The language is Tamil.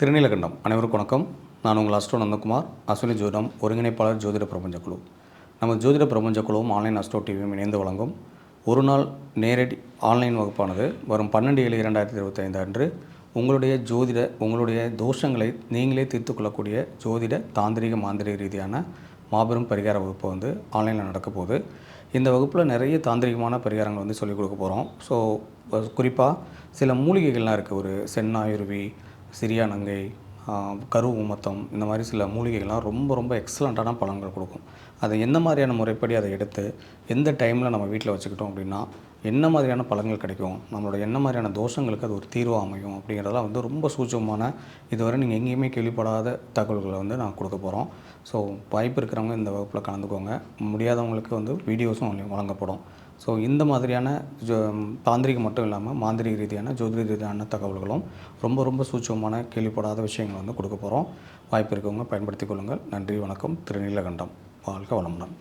திருநீலகண்டம். அனைவருக்கும் வணக்கம். நான் உங்கள் அஸ்ட்ரோ நந்தகுமார். அஸ்வினி ஜோதிடம் ஒருங்கிணைப்பாளர் ஜோதிட பிரபஞ்ச குழு. நம்ம ஜோதிட பிரபஞ்ச குழுவும் ஆன்லைன் அஸ்ட்ரோ டிவியும் இணைந்து வழங்கும் ஒரு நாள் நேரடி ஆன்லைன் வகுப்பானது வரும் பன்னெண்டு ஏழு இரண்டாயிரத்தி இருபத்தைந்து அன்று உங்களுடைய ஜோதிட உங்களுடைய தோஷங்களை நீங்களே தீர்த்து கொள்ளக்கூடிய ஜோதிட தாந்திரிக மாந்திரிக ரீதியான மாபெரும் பரிகார வகுப்பு வந்து ஆன்லைனில் நடக்க போகுது. இந்த வகுப்பில் நிறைய தாந்திரிகமான பரிகாரங்கள் வந்து சொல்லிக் கொடுக்க போகிறோம் ஸோ குறிப்பாக சில மூலிகைகள்லாம் இருக்குது ஒரு சென்னாயுருவி சிறியானங்கை கரு உமத்தம் இந்த மாதிரி சில மூலிகைகள்லாம் ரொம்ப ரொம்ப எக்ஸலண்ட்டான பலன்கள் கொடுக்கும். அதை எந்த மாதிரியான முறைப்படி அதை எடுத்து எந்த டைமில் நம்ம வீட்டில் வச்சுக்கிட்டோம் அப்படின்னா என்ன மாதிரியான பலன்கள் கிடைக்கும்? நம்மளோட என்ன மாதிரியான தோஷங்களுக்கு அது ஒரு தீர்வாக அமையும்? அப்படிங்கிறதெல்லாம் வந்து ரொம்ப சூட்சமான இதுவரை நீங்கள் எங்கேயுமே கேள்விப்படாத தகவல்களை வந்து நான் கொடுக்க போகிறோம் ஸோ வாய்ப்பு இருக்கிறவங்க இந்த வகுப்பில் கலந்துக்கோங்க. முடியாதவங்களுக்கு வந்து வீடியோஸும் வழங்கப்படும். ஸோ இந்த மாதிரியான ஜோ தாந்திரிகம் மட்டும் இல்லாமல் மாந்திரிக ரீதியான ஜோதிட ரீதியான தகவல்களும் ரொம்ப ரொம்ப சூட்சமான கேள்விப்படாத விஷயங்கள் வந்து கொடுக்க போகிறோம் வாய்ப்பு இருக்கவங்க பயன்படுத்திக் கொள்ளுங்கள். நன்றி வணக்கம். திருநீலகண்டம். வாழ்க வளமுடன்.